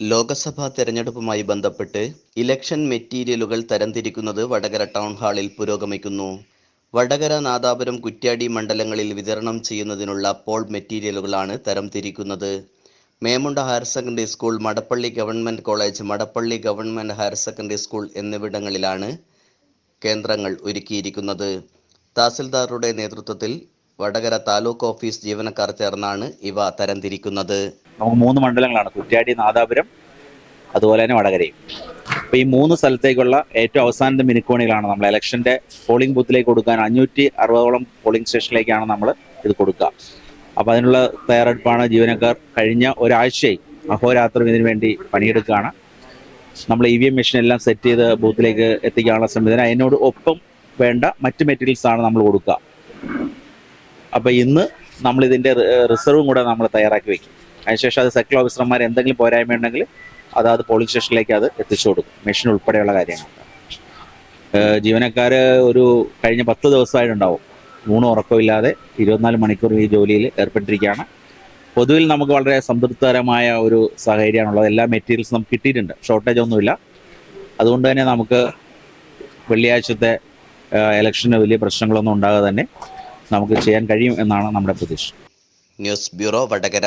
ലോക്സഭാ തെരഞ്ഞെടുപ്പുമായി ബന്ധപ്പെട്ട് ഇലക്ഷൻ മെറ്റീരിയലുകൾ തരംതിരിക്കുന്നത് വടകര ടൗൺ ഹാളിൽ പുരോഗമിക്കുന്നു. വടകര നാദാപുരം കുറ്റ്യാടി മണ്ഡലങ്ങളിൽ വിതരണം ചെയ്യുന്നതിനുള്ള പോൾ മെറ്റീരിയലുകളാണ് തരംതിരിക്കുന്നത്. Memunda higher secondary school Madappally government college Madappally government higher secondary school എന്നിവിടങ്ങളിലാണ് കേന്ദ്രങ്ങൾ ഒരുക്കിയിരിക്കുന്നത്. തഹസിൽദാറുടെ നേതൃത്വത്തിൽ വടകര താലൂക്ക് ഓഫീസ് ജീവനക്കാർ ചേർന്നാണ് ഇവ തരംതിരിക്കുന്നത്. നമുക്ക് മൂന്ന് മണ്ഡലങ്ങളാണ്. കുറ്റ്യാടി നാദാപുരം അതുപോലെ തന്നെ വടകരയും. അപ്പോൾ ഈ മൂന്ന് സ്ഥലത്തേക്കുള്ള ഏറ്റവും അവസാനത്തെ മിനിക്കോണികളാണ് നമ്മൾ ഇലക്ഷന്റെ പോളിംഗ് ബൂത്തിലേക്ക് കൊടുക്കാൻ അഞ്ഞൂറ്റി അറുപതോളം പോളിംഗ് സ്റ്റേഷനിലേക്കാണ് നമ്മൾ ഇത് കൊടുക്കുക. അപ്പോൾ അതിനുള്ള തയ്യാറെടുപ്പാണ് ജീവനക്കാർ കഴിഞ്ഞ ഒരാഴ്ചയായി അഹോരാത്രം ഇതിനു വേണ്ടി പണിയെടുക്കുകയാണ്. നമ്മൾ ഇ വി എം മെഷീൻ എല്ലാം സെറ്റ് ചെയ്ത് ബൂത്തിലേക്ക് എത്തിക്കാനുള്ള സംവിധാനം. അതിനോട് ഒപ്പം വേണ്ട മറ്റ് മെറ്റീരിയൽസ് ആണ് നമ്മൾ കൊടുക്കുക. അപ്പോൾ ഇന്ന് നമ്മൾ ഇതിന്റെ റിസർവും കൂടെ നമ്മൾ തയ്യാറാക്കി വെക്കും. അതിനുശേഷം അത് സെക്ടർ ഓഫീസർമാർ എന്തെങ്കിലും പോരായ്മ ഉണ്ടെങ്കിൽ അതാത് പോളിംഗ് സ്റ്റേഷനിലേക്ക് അത് എത്തിച്ചു കൊടുക്കും. മെഷീൻ ഉൾപ്പെടെയുള്ള കാര്യങ്ങൾ. ജീവനക്കാർ ഒരു കഴിഞ്ഞ പത്ത് ദിവസമായിട്ടുണ്ടാവും. മൂന്ന് ഉറക്കമില്ലാതെ ഇരുപത്തിനാല് മണിക്കൂർ ഈ ജോലിയിൽ ഏർപ്പെട്ടിരിക്കുകയാണ്. പൊതുവിൽ നമുക്ക് വളരെ സംതൃപ്തകരമായ ഒരു സാഹചര്യമാണുള്ളത്. എല്ലാ മെറ്റീരിയൽസും നമുക്ക് കിട്ടിയിട്ടുണ്ട്. ഷോർട്ടേജ് ഒന്നുമില്ല. അതുകൊണ്ട് തന്നെ നമുക്ക് വെള്ളിയാഴ്ചത്തെ ഇലക്ഷന് വലിയ പ്രശ്നങ്ങളൊന്നും ഉണ്ടാകാതെ തന്നെ നമുക്ക് ചെയ്യാൻ കഴിയും എന്നാണ് നമ്മുടെ പ്രതീക്ഷ. News bureau Vadakara.